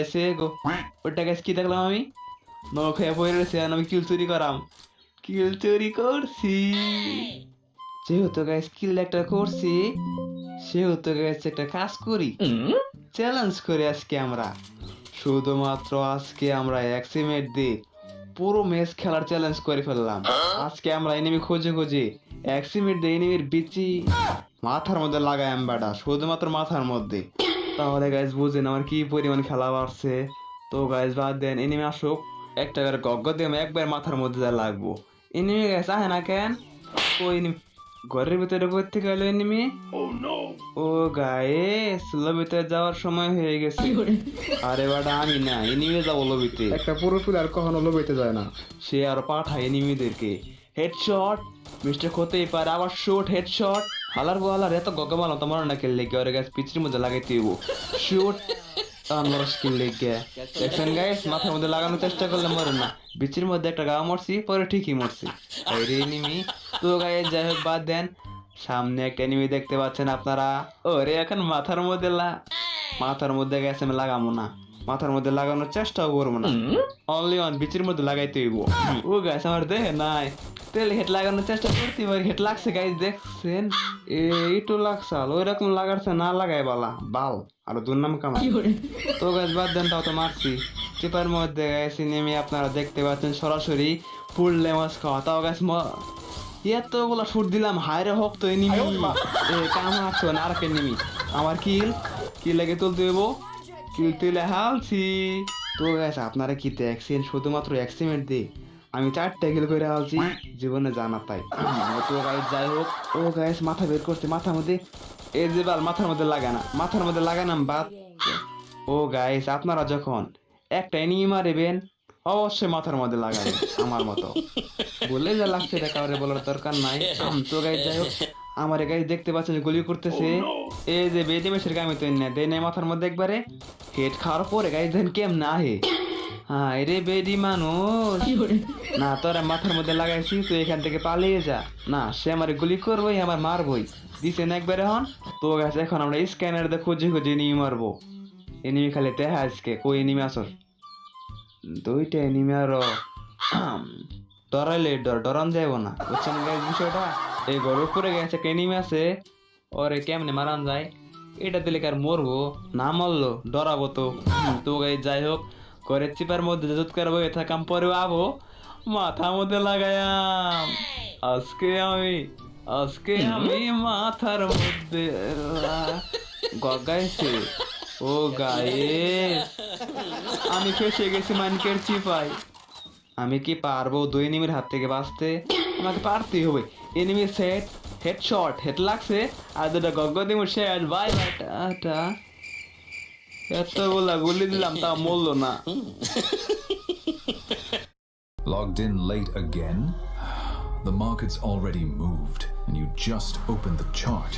এসে গো ওটা গাছ কি দেখলাম আমি? নৌকায় বই রয়েছে আর আমি কিল চুরি করাম। কিল চুরি করছি। যেহেতু গাছ কিল একটা করছি সেহেতু গাছ একটা কাজ করি। চ্যালেঞ্জ করি আজকে আমরা। শুধুমাত্র আজকে আমরা এক সিমেন্ট দিয়ে পুরো ম্যাচ খেলার চ্যালেঞ্জ করে ফেললাম। আজকে আমরা এনিমি খুঁজে খুঁজে। এক সিমেন্ট দিয়ে এনিমির বিচি। মাথার মধ্যে লাগাই বেটা শুধুমাত্র মাথার মধ্যে। তাহলে গাইজ বুঝেন আমার কি পরিমাণ খেলা বাড়ছে। তো গাইজ বাদ দেন এনিমে আসুক। একটা করে গগ্গ দিয়ে আমি একবার মাথার মধ্যে যা লাগবো। এনিমি গাইজ আহে না কেন? ও এনিমি ঘরের ভিতরে করতে গেল এনিমি ও গায়ে স্লো ভিতরে যাওয়ার সময় হয়ে গেছে। আরে বাটা আমি না এনিমে যাব লবিতে একটা পুরো প্লেয়ার কখনো লোবেতে যায় না। সে আর পাঠায় এনিমিদেরকে হেডশট মিস্টেক হতেই পারে আবার শুট হেডশট হালার বলার এত গগা মালো তোমার না খেললে গিয়ে ওরে গাছ পিচির মধ্যে লাগাইতে হইব শুট আমার স্কিল লেগে দেখছেন গাইস মাথার মধ্যে লাগানোর চেষ্টা করলে মরে না বিচির মধ্যে একটা গা মরছি পরে ঠিকই মরছি এই রে তো গাইস যাই হোক বাদ দেন সামনে একটা এনিমি দেখতে পাচ্ছেন আপনারা ওরে এখন মাথার মধ্যে লা মাথার মধ্যে গেছে আমি লাগাবো না মাথার মধ্যে লাগানোর চেষ্টাও করব না অনলি অন বিচির মধ্যে লাগাইতে হইব ও গাছ আমার দেহে নাই তেল হেট লাগানোর চেষ্টা করতে পারি হেট লাগছে গাইজ দেখছেন? এইটু লাগছাল ওই রকম লাগাচ্ছে না লাগাই বালা বাল আর দুর্নাম কামা তো গাছ বাদ দেন তাও তো মারছি। চিপার মধ্যে গেছি নেমে আপনারা দেখতে পাচ্ছেন সরাসরি ফুল লেমাস খাওয়া। তাও গাছ এতগুলো শুট দিলাম হায়রে হোক তো এনিমি এ কাম আসছো না আর কে নিমি। আমার কিল কি লাগে তুলতে হইব। কিল তুলে হালছি। তো গেছে আপনারা কি দেখছেন? শুধুমাত্র এক্সিমেন্ট দিয়ে। আমি চারটে কিল করে হালছি জীবনে জানা তাই। তো গাইস যাই হোক। ও গাইস মাথা বের করছে। মাথার মধ্যে এই যে বাল মাথার মধ্যে লাগানা মাথার মধ্যে লাগানাম বাদ ও গাইস আপনারা যখন একটা এনিমি মারিবেন অবশ্যই মাথার মধ্যে লাগাবেন আমার মতো। বলে যা লাগছে এটা কাউরে বলার দরকার নাই। তো গাইস যাই হোক। আমার গাইস দেখতে পাচ্ছেন গুলি করতেছে। এই যে বেদি মেশের গামি তো না দেয় মাথার মধ্যে একবারে। হেড খাওয়ার পরে গাইস দেন কেম না হে হ্যাঁ রে বেডি মানুষ। না তোরা মাথার মধ্যে লাগাইছি তুই এখান থেকে পালিয়ে যা। না সে আমার গুলি করবোই আমার মারবই। দিছে না একবারে হন তো গেছে এখন আমরা স্ক্যানার দিয়ে খুঁজে খুঁজে এনিমি মারবো। এনিমি খালি দেখা আজকে কই এনিমি আসর দুইটা এনিমি আরও ডরাইলে ডর ডরান যাইব না। বুঝছেন গাইজ বিষয়টা? এই ঘর উপরে গেছে একটা এনিমি আছে। ওরে কেমনে মারান যায়? এটা দিলে কার মরবো? না মরলো ডরাবো তো। তো গাইজ যাই হোক। ঘরের চিপার মধ্যে যত করে বয়ে থাকাম পরেও আবো মাথার মধ্যে লাগায়াম। আজকে আমি আজকে আমি মাথার মধ্যে গগাইছে। ও গায়ে আমি ফেসে গেছি মানকের চিপাই আমি কি পারব দুই এনিমির হাত থেকে বাঁচতে? আমাকে পারতেই হবে। এনিমি সেট হেডশট হেড লাগছে আর দুটা গগ্গ দিমু শেষ বাই বাই টাটা। এতগুলা গুলি দিলাম তা মরলো না Logged in late again? The market's already moved, and you just opened the chart.